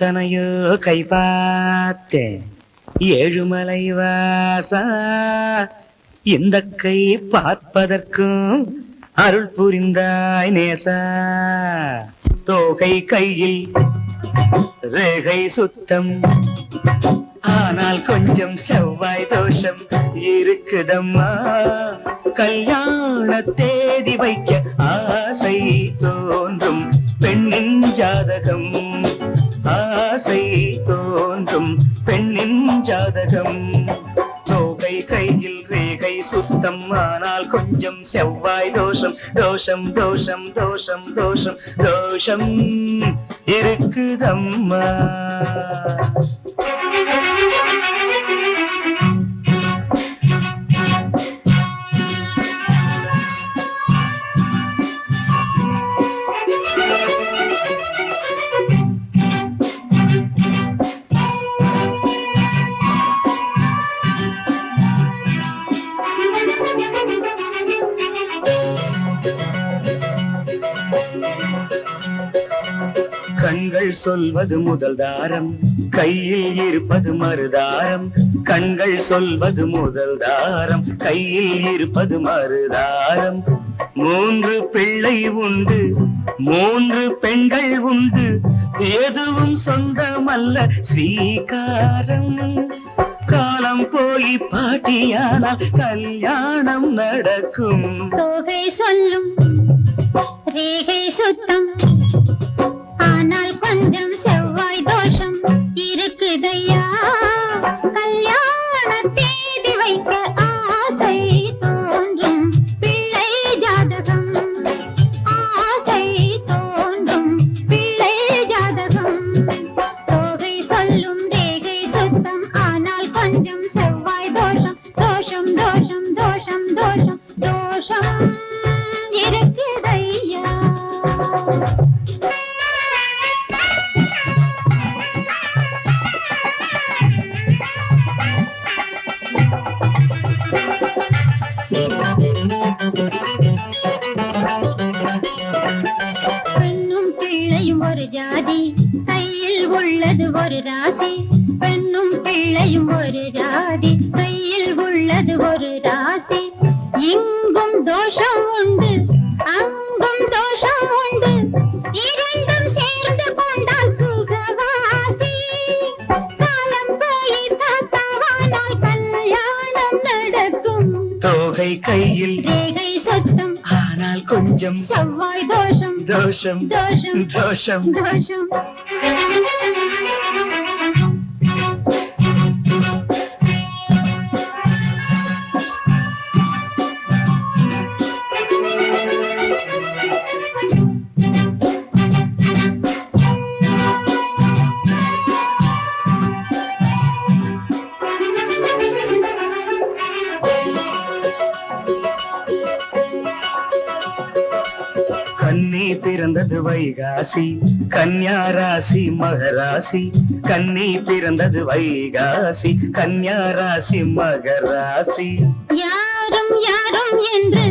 எத்தனையோ கை பார்த்தேன் ஏழுமலை வாசா. இந்த கை பார்ப்பதற்கும் அருள் புரிந்தாய் நேசா. தோகை கையில் ரேகை சுத்தம். ஆனால் கொஞ்சம் செவ்வாய் தோஷம் இருக்குதம்மா. கல்யாண தேதி வைக்க ஆசை தோன்றும். பெண்ணின் ஜாதகம் ஆசை தோன்றும் பெண்ணின் ஜாதகம். தோகை கையில் ரேகை சுத்தம் ஆனால் கொஞ்சம் செவ்வாய் தோஷம் தோஷம் தோஷம் தோஷம் தோஷம் தோஷம் இருக்குதம்மா. சொல்வது முதல் தாரம். கையில் இருப்பது மறுதாரம். கண்கள் சொல்வது முதல் தாரம். கையில் இருப்பது மறுதாரம். மூன்று பிள்ளை உண்டு. மூன்று பெண்கள் உண்டு. எதுவும் சொந்தமல்ல. ஸ்வீகாரம். காலம் போய் பாட்டியானால் கல்யாணம் நடக்கும். தொகை சொல்லும். ரேகை சுத்தம். கொஞ்சம் செவ்வாய் தோஷம் இருக்குதையா? கல்யாணத்தே கையில் ரேகை சொத்தம் ஆனால் கொஞ்சம் செவ்வாய் தோஷம். தோஷம். தோஷம். தோஷம். தோஷம். பிறந்தது வைகாசி. கன்யா ராசி மகராசி. கன்னி பிறந்தது வைகாசி. கன்யா ராசி மகராசி. யாரும் யாரும் என்று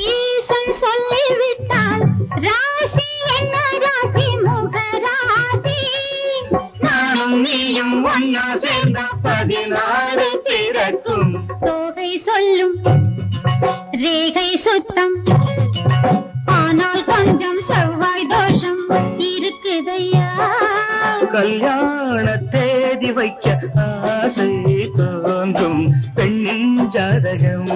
ஈசன் சொல்லிவிட்டால் ராசி என்ன ராசி முகராசி? நானும் நீயும் ஒன்னா சேர்ந்தா பதினாறு பிறக்கும். தோகை சொல்லும் ரேகை சுத்தம். ஆனால் கொஞ்சம் செவ்வாய் கல்யாண தேதி வைக்க ஆசை தோன்றும் பெண்ணின் ஜாதகம்.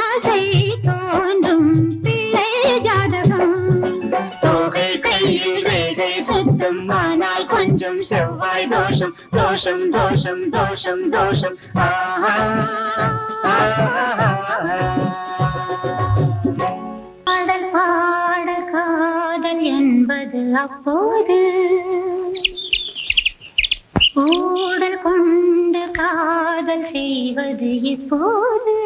ஆசை தோன்றும் பிள்ளை ஜாதகம். தோகை கையில் ரேகை சுத்தம் ஆனால் கொஞ்சம் செவ்வாய் தோஷம் தோஷம் தோஷம் தோஷம் தோஷம். ஆஹா, ஆஹா. பாடல் பாட காதல் என்பது அப்போது செய்வது இப்போது.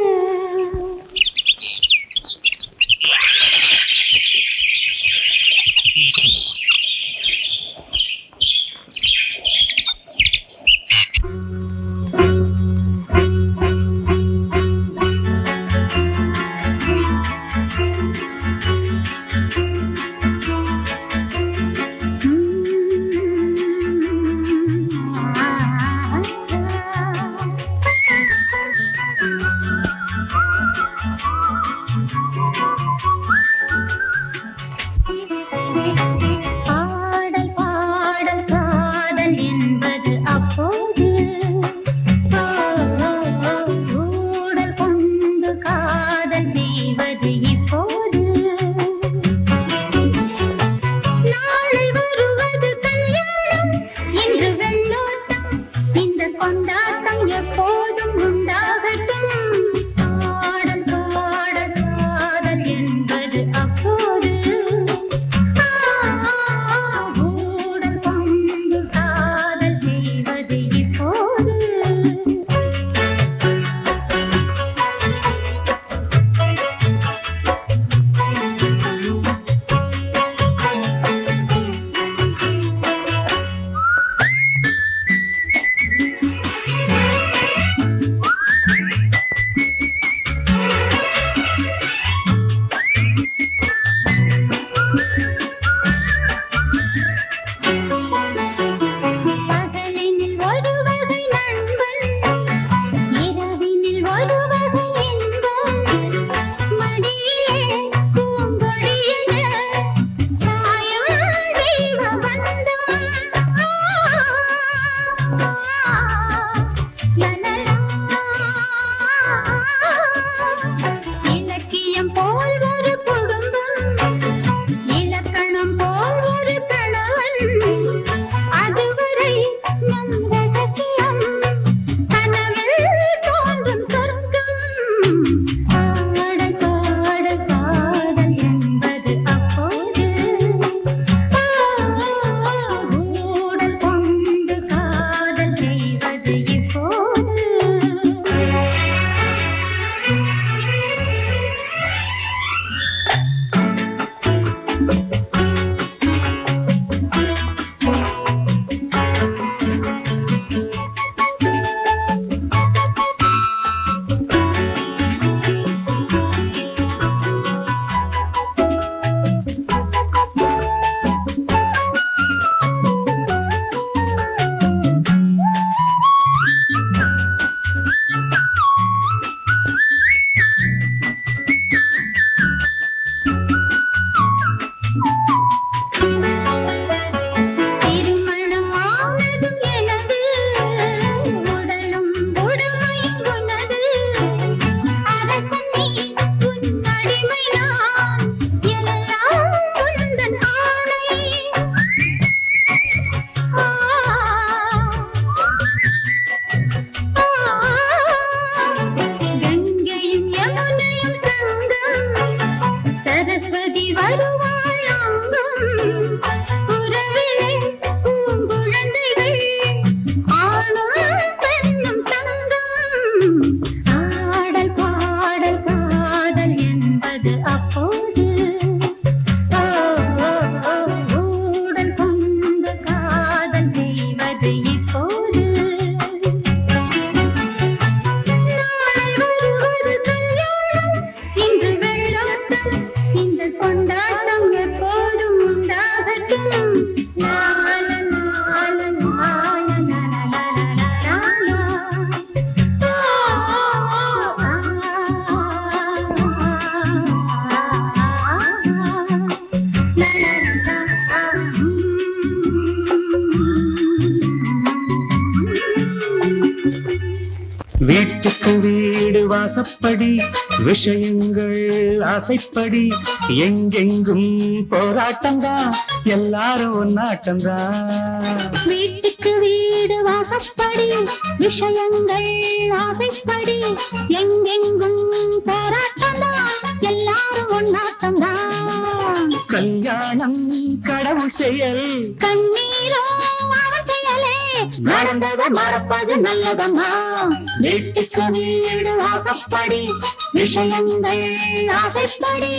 வாசப்படி விஷயங்கள் ஆசைப்படி எங்கெங்கும் போராட்டம்தான் எல்லாரும் ஒன்னாட்டம்தான் வீட்டுக்கு வீடு வாசப்படி விஷயங்கள் ஆசைப்படி எங்கெங்கும் போராட்டம்தான் எல்லாரும் ஒன்னாட்டம்தான் கல்யாணம் கடவுள் செயல். கண்ணீரும் அவன் செயலே மறப்பது நல்லதம்மா வீட்டுக்கு வீடு ஆசைப்படி விஷயங்கள் ஆசைப்படி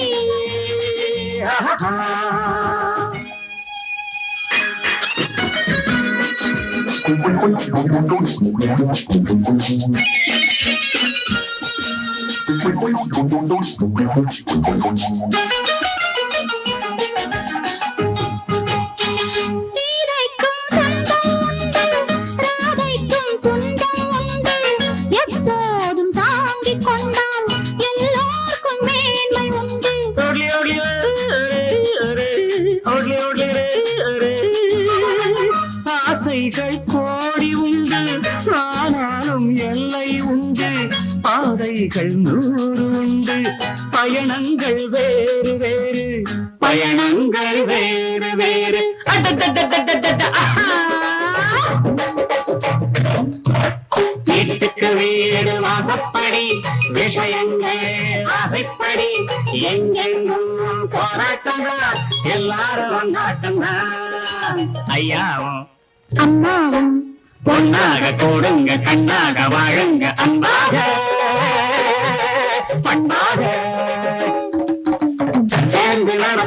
பயணங்கள் வேறு வேறு பயணங்கள் வேறு வேறு. வீட்டுக்கு வீடு வாசப்படி விஷயங்கள் ஆசைப்படி எங்கெங்கும் போராட்டம்தான் எல்லாரும் கொண்டாட்டம்தான் ஐயாவும் அம்மாவும் பொன்னாக கூடுங்க கண்ணாக வாழுங்க அன்பாக பண்பாக.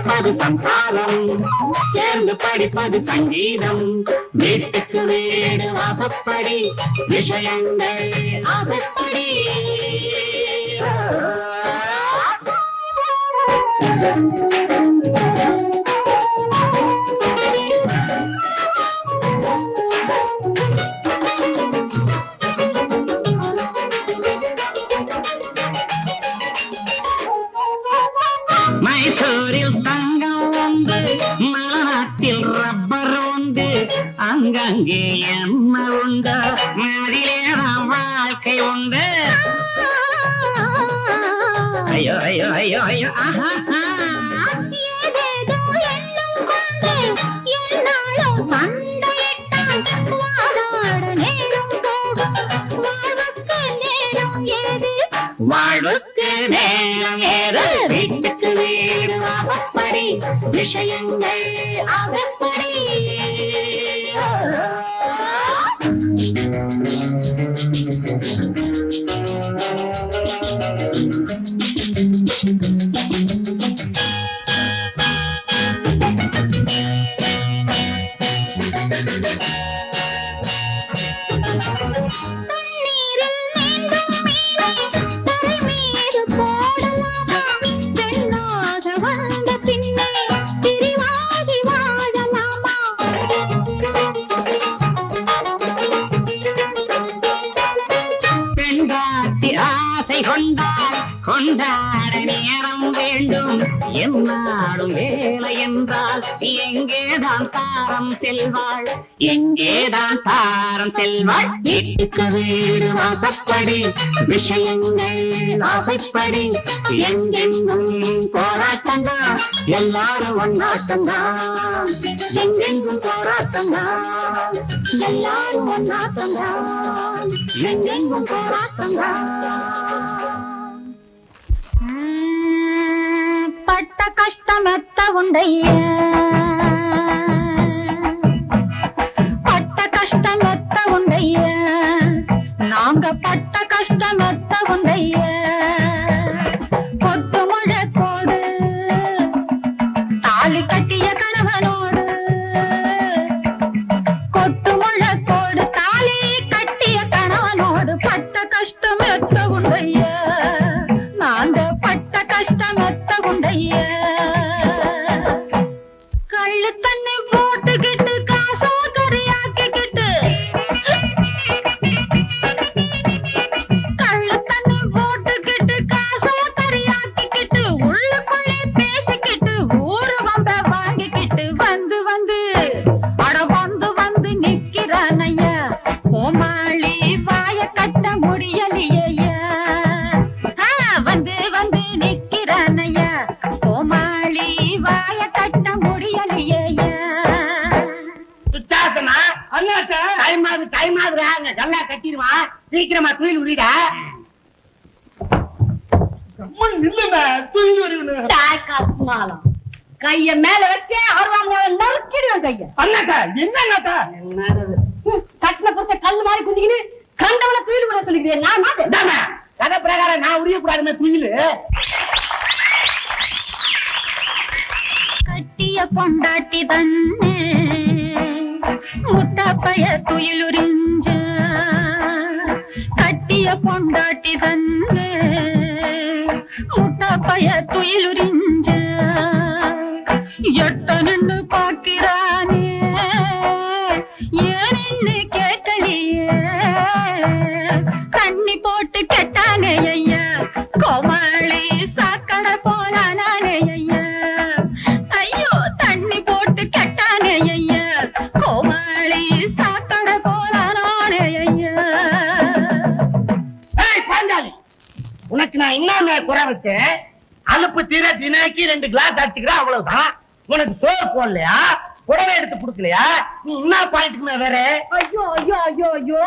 சேர்ந்து சம்சாரம் சேர்ந்து படிப்பது சங்கீதம் வீட்டுக்கு வீடு வாசப்படி விஷயங்கள் ஆசைப்படி you. ரப்பர் உண்டு அங்கங்கே என்ன உண்டு. அதிலேதான் வாழ்க்கை உண்டு. ஐயோ ஐயோ ஐயோ ஐயோ. ஆஹா, வாழ்வுக்கு நேரம் ஏது? வீட்டுக்கு வீடு வாசப்படி விஷயங்கள் ஆசைப்படி. ஆசை கொண்டால் கொண்டாட நேரம் வேண்டும். என்னாடும் வேலை என்றால் எங்கேதான் தாரம் செல்வாள்? எங்கேதான் தாரம் செல்வாள்? வீட்டுக்கு வீடு வாசப்படி விஷயங்கள் ஆசைப்படி எங்கெங்கும் போராட்டம்தான் எல்லாரும் ஒன்னாட்டம்தான் எங்கெங்கும் போராட்டம்தான் எல்லாரும் ஒன்னாட்டம்தான் எங்கெங்கும் போராட்டம்தான் பட்ட கஷ்டம் உண்டைய. பட்ட கஷ்டம் எத்த உண்டைய. நாங்க பட்ட கஷ்டம் எத்த உண்டைய. அண்ணாத்தனா அண்ணாத்த டைம் ஆகுது டைம் ஆகுதுடா அங்க கல்லா கட்டிடுவான் சீக்கிரமா துயில் உரிடா. கைய மேல வச்சு ஆர்வாங்க நறுக்கிடுவேன் கைய. அண்ணாத்தா என்ன அண்ணாத்தா? கட்டின புத்த கல் மாதிரி குந்திக்கின்னு கண்டவன துயில் விட சொல்லிக்கிறேன் நான் மாட்டேன் இந்தாம்மா, கதை பிரகாரம் நான் உரிய கூடாதுமே துயில். கட்டிய பொண்டாட்டி தன்னு முட்டாப்பைய துயிலுறிஞ்ச கட்டிய பொண்டாட்டி தன்னு முட்டாப்பைய துயிலுறிஞ்ச எட்ட நின்று உனக்கு நான் என்ன குறை வச்சேன். அலுப்பு தீர தினைக்கு ரெண்டு கிளாஸ் அடிச்சுக்கிறேன் அவ்வளவுதான். உனக்கு சோறு போடலையா? புடவை எடுத்து கொடுக்கலையா? நீ என்ன பாயிண்ட்டுக்குமே வேற ஐயோ ஐயோ ஐயோ ஐயோ.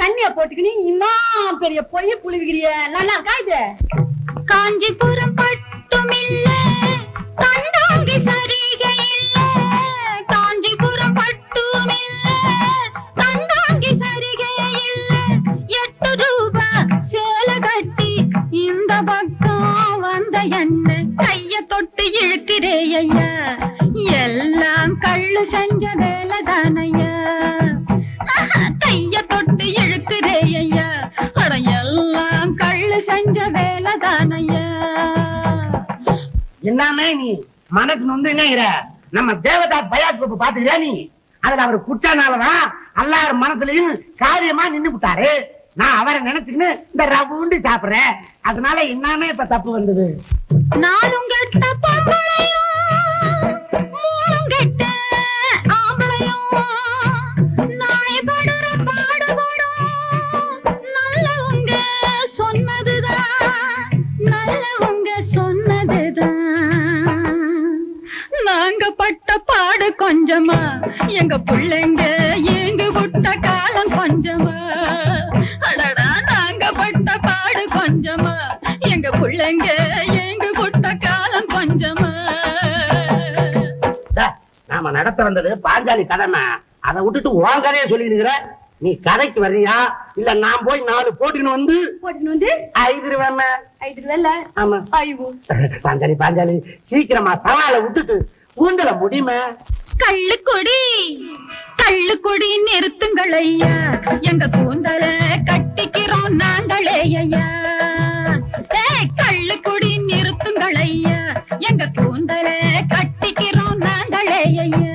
கண்ணிய போட்டுக்கினி இன்னும் பெரிய பொய் புழுவிக்கிறிய. நல்லா இருக்கா இது? காஞ்சிபுரம் பட்டுமில்ல கண்டாங்கி சரிகை இல்ல காஞ்சிபுரம் கண்டாங்கி சரிகை இல்ல எட்டு ரூபா என்ன கைய தொட்டு இழுக்கிறே ஐயா எல்லாம் கள்ளு செஞ்ச வேலை தானையா கைய தொட்டு இழுக்கிறே ஐயா அட எல்லாம் கள்ளு செஞ்ச வேலை தானையா என்னமே நீ? மனசு நொந்து நம்ம தேவதா பயாத்ரூப் பாத்துக்கிறியா நீ? அதுல அவர் குச்சானாலதான் எல்லாரும் மனசுலயும் காரியமா நின்னு விட்டாரு நான் அவரை நினைச்சுன்னு இந்த ரவுண்டு சாப்பிடுறேன். அதனால என்னமே இப்ப தப்பு வந்தது. நானும் கெட்ட தப்பு நம்ம நடத்த வந்தது பாஞ்சாலி கடமை அதை விட்டுட்டு உன் கதையை சொல்லிருக்கிற நீ கதைக்கு வர்றியா? இல்ல நான் போய் நாலு போட்டுன்னு வந்து போட்டுன்னு வந்து ஐந்து ரூபாம ஐந்து ரூபாய்ல ஆமா. ஐயோ. பாஞ்சாலி பாஞ்சாலி சீக்கிரமா சவாலை விட்டுட்டு கூந்தல முடியுமே? கள்ளு கொடி கள்ளு கொடி நிறுத்துங்கள் ஐயா. எங்க கூந்தல கட்டிக்கிறோம் நாங்களே ஐயா. கள்ளு கொடி நிறுத்துங்கள் ஐயா. எங்க கூந்தல கட்டிக்கிறோம் நாங்களே ஐயா.